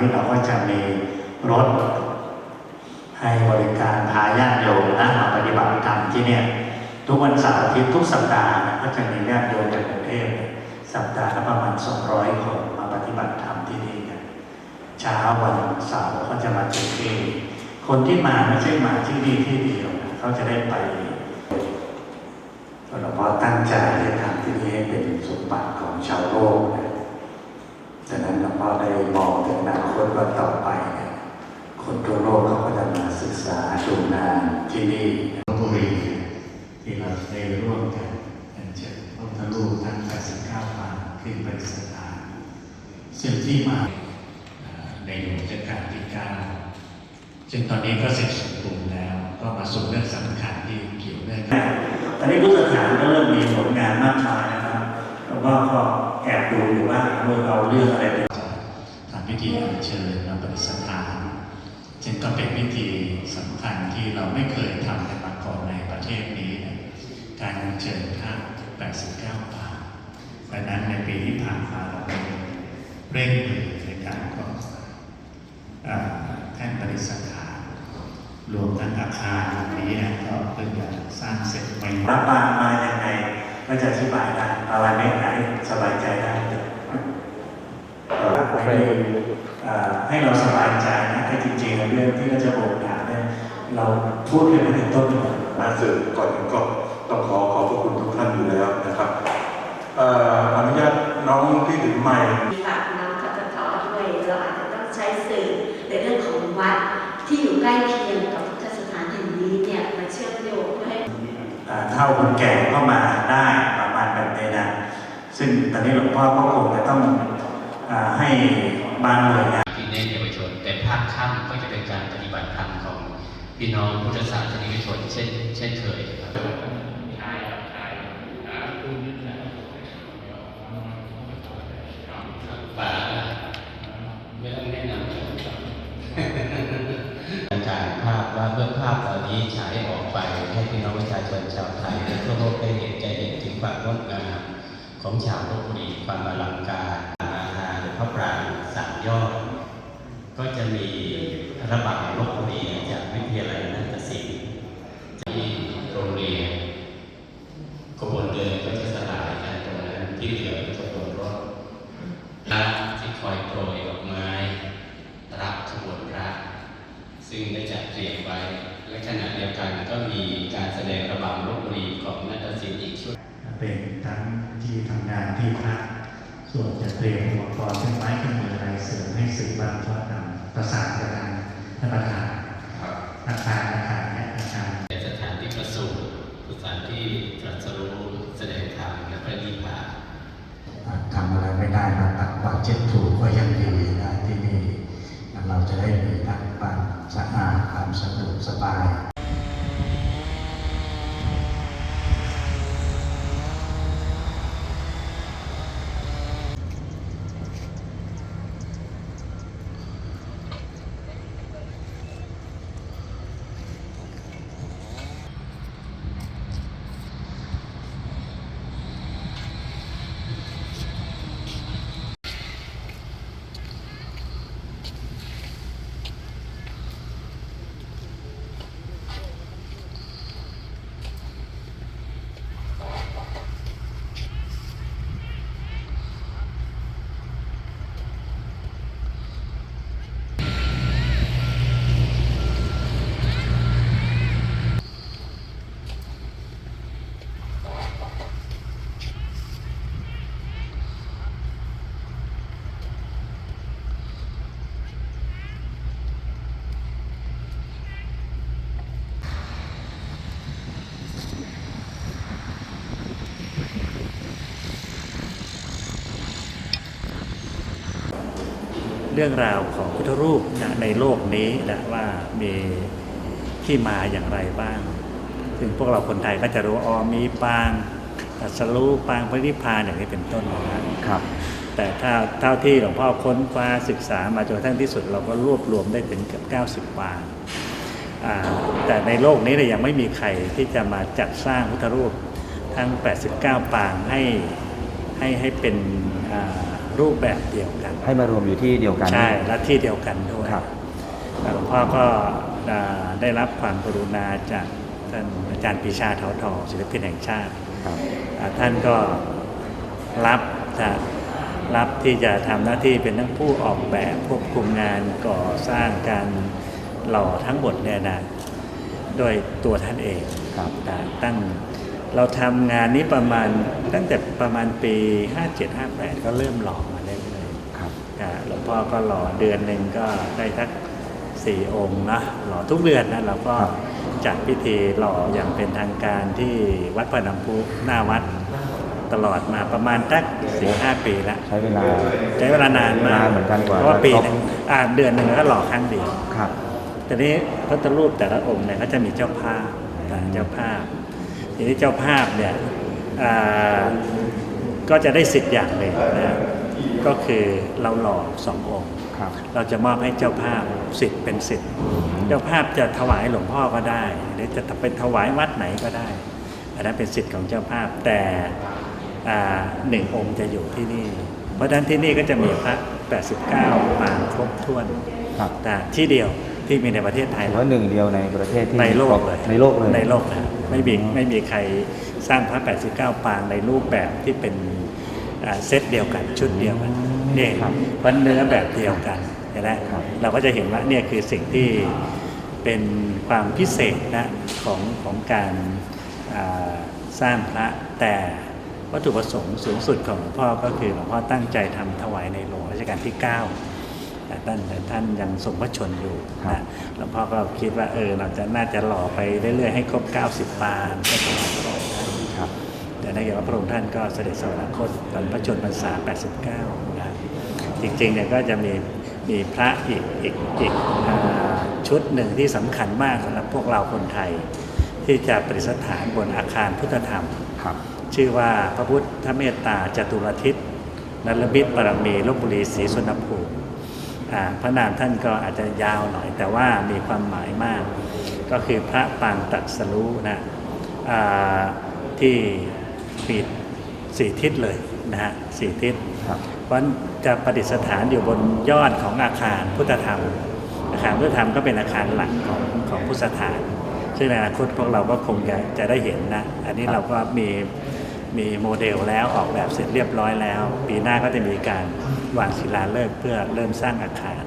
นี้เราก็จะมีรถ ให้บริการพาญาติโยมนะมาปฏิบัติธรรมที่เนี่ย ทุกวันเสาร์อาทิตย์ทุกสัปดาห์ก็จะมีญาติโยมจากกรุงเทพสัปดาห์ละประมาณ 200 คนมาปฏิบัติธรรมที่นี่กันเช้าวันเสาร์ก็จะมาที่นี่คนที่มาไม่ใช่มาที่นี่ที่เดียวนะเขาจะได้ไปหลวงพ่อตั้งใจจะทำที่นี่ให้เป็นสมบัติของชาวโลกนะดังนั้นหลวงพ่อได้มองถึงอนาคต ว่าต่อไปเนี่ยคนทั่วโลกเขาก็จะมาศึกษาดูงานที่นี่ลพบุรีที่เราได้ร่วมกันอันเชิญพระพุทธรูปทั้ง89ปางขึ้นไปสถานซึ่งที่มาเอ่อในหลวงรัชกาลที่9ซึ่งตอนนี้ก็เสร็จสมบูรณ์แล้ว ก็มาสู่เรื่องสำคัญที่เกี่ยวเนื่องกันตอนนี้พุทธสถานก็เริ่มมีผลงานมากมายนะครับแล้วก็ก็แอบดูอยู่ว่าเมื่อเอาเรื่องอะไรไปทำพิ ธีอัญเชิญมาปฏิสถานจึงก็เป็นพิธีสำคัญที่เราไม่เคยทำกันมาก่อนในประเทศนี้นะการอัญเชิญพระ89ปาดังนั้นในปีที่ผ่านมาเราเร่งมือในการก่อแท่นปฏิสถานรวมทั้งอาคารนี้ก็เพิ่งจะสร้างเสร็จใหม่รับปางมาอย่างไรก็จะอธิบายได้อะไรไม่ไหนสบายใจได้ อ่อให้เอ่อให้เราสบายใจนะแต่จริงๆเรื่องที่เราจะบอกงานเนี่ยเราพูดกันมาถึงต้นก่อนมาสื่อก่อนอื่นก็ต้องขอขอบพระคุณทุกท่านอยู่แล้วนะครับเอ่ออนุญาตน้องที่ถือไมค์มีฝากน้องกตทด้วยเราอาจจะต้องใช้สื่อในเรื่องของวัดที่อยู่ใกล้เคียงกับพุทธสถานแห่งนี้เนี่ยมาเชื่อมโยงเพื่อให้อ่าเท่าคนแก่ก็มาได้ประมาณแบบนี้นะซึ่งตอนนี้หลวงพ่อก็คงจะต้องอา ให้บางหน่วยงานที่เน้นเยาวชน แต่ภาคค่ำก็จะเป็นการปฏิบัติธรรมของพี่น้องพุทธศาสนิกชนเช่นเช่นเคยครับป่าไม่ต้องแนะนำการถ่ายภาพว่าเมื่อภาพเหล่านี้ฉายออกไปให้พี่น้องประชาชนชาวไทยและทั่วโลกได้เห็นจะเห็นถึงความงดงามของชาวลพบุรีความอลังการอาหาร พระปรางสามยอด ก็จะมีระบาดลบบุรีจากวิทยาลัยนาฏศิลป์ที่โรงเรียนขบวนเดินก็จะสลายกันตรงนั้นที่เหลือก็จะวนรถและที่คอยโปรยดอกไม้รับขบวนพระซึ่งได้จัดเตรียมไว้และขณะเดียวกันก็มีการแสดงระบำลบบุรีของนาฏศิลป์อีกชุดเป็นทั้งที่ทำงานที่พัก ส่วนจะเตรียมอุปกรณ์เครื่องไม้เครื่องมืออะไรเสริมให้สื่อบ้านทอดนำประสานกับทางท่านประธานอาคารอาคารเนี่ยอาคารเป็นสถานที่ประสูติสถานที่ตรัสรู้แสดงธรรมและประนิพพานทำอะไรไม่ได้มาตักบาตรเจ็ดถูกก็ยังดีนะที่นี่เราจะได้มีทั้งความสะอาดความสะดวกสบาย เรื่องราวของพุทธรูปนะในโลกนี้นะว่ามีที่มาอย่างไรบ้าง ซึ่งพวกเราคนไทยก็จะรู้ว่าอ๋อมีปางตรัสรู้ปางพระนิพพานอย่างนี้เป็นต้นนะครับ แต่ถ้าเท่าที่หลวงพ่อค้นคว้าศึกษามาจนกระทั่งที่สุดเราก็รวบรวมได้ถึงเกือบ90 ปางอ่าแต่ในโลกนี้เนี่ยยังไม่มีใครที่จะมาจัดสร้างพุทธรูปทั้ง 89 ปางให้ให้ให้เป็นอ่า รูปแบบเดียวกัน ให้มารวมอยู่ที่เดียวกัน ใช่และที่เดียวกันด้วยครับหลวงพ่อก็อ่าได้รับความกรุณาจากท่านอาจารย์ปีชาเถาทองศิลปินแห่งชาติครับอ่าท่านก็รับจะรับที่จะทำหน้าที่เป็นทั้งผู้ออกแบบควบคุมงานก่อสร้างการหล่อทั้งหมดเนี่ยนะโดยตัวท่านเองครับนะตั้ง เราทำงานนี้ประมาณตั้งแต่ประมาณปี 57-58 ก็เริ่มหล่อมาเรื่อยๆครับอ่าหลวงพ่อก็หล่อเดือนหนึ่งก็ได้ทักสี่องค์นะหล่อทุกเดือนนะเราก็ครับจัดพิธีหล่ออย่างเป็นทางการที่วัดพระน้ำพุหน้าวัดตลอดมาประมาณตักสี่ห้าปีแล้วใช้เวลาใช้เวลานานมากนานเหมือนกันกว่าเพราะว่าปีจะครบหนึ่งอ่าเดือนหนึ่งก็หล่อครั้งเดียวครับทีนี้พระพุทธรูปแต่ละองค์เนี่ยก็จะมีเจ้าภาพนะเจ้าภาพ ทีนี้เจ้าภาพเนี่ยอ่าก็จะได้สิทธิ์อย่างหนึ่งนะก็คือเราหล่อสององค์ครับเราจะมอบให้เจ้าภาพสิทธิ์เป็นสิทธิ์ เจ้าภาพจะถวายหลวงพ่อก็ได้ หรือจะเป็นถวายวัดไหนก็ได้ อันนั้นเป็นสิทธิ์ของเจ้าภาพแต่อ่าหนึ่งองค์จะอยู่ที่นี่ เพราะฉะนั้นที่นี่ก็จะมีพระ 89ปางครบถ้วนครับแต่ที่เดียวที่มีในประเทศไทยถือว่าหนึ่งเดียวในประเทศที่ในโลครกบเลยในโลกเลยในโลกนะ ไม่มีไม่มีใครสร้างพระ 89 ปางในรูปแบบที่เป็นอ่าเซตเดียวกันชุดเดียวกันนี่ครับเพราะเนื้อแบบเดียวกันเห็นไหมครับเราก็จะเห็นว่าเนี่ยคือสิ่งที่เป็นความพิเศษนะของของการอ่าสร้างพระแต่วัตถุประสงค์สูงสุดของหลวงพ่อก็คือหลวงพ่อตั้งใจทำถวายในหลวงรัชกาลที่9แต่ ท่านแต่ท่านยังทรงพระชนอยู่ครับนะหลวงพ่อก็คิดว่าเออเราจะน่าจะหล่อไปเรื่อยๆให้ครบ 90 ปางก็ถวายพระองค์ท่านครับแต่ในเกี่ยวกับพระองค์ท่านก็เสด็จสวรรคตตอนพระชนมพรรษา 89นะจริงๆเนี่ยก็จะมีมีพระอีกอีกอีกอ่าชุดหนึ่งที่สำคัญมากสำหรับพวกเราคนไทย ที่จะประดิษฐานบนอาคารพุทธธรรมครับชื่อว่าพระพุทธเมตตาจตุรทิศนรมิตรปรมีลบบุรีศรีสุนทรภูมิอ่า พระนามท่านก็อาจจะยาวหน่อย แต่ว่ามีความหมายมาก ก็คือพระปางตรัดสรู้นะอ่าที่ปีสี่ทิศเลยนะฮะสี่ทิศครับเพราะจะประดิษฐานอยู่บนยอดของอาคารพุทธธรรม อาคารพุทธธรรมก็เป็นอาคารหลักของของพุทธสถาน ซึ่งในอนาคตพวกเราก็คงจะจะได้เห็นนะ อันนี้เราก็มีมีโมเดลแล้วออกแบบเสร็จเรียบร้อยแล้ว ปีหน้าก็จะมีการ วางศิลาฤกษ์เพื่อเริ่มสร้างอาคาร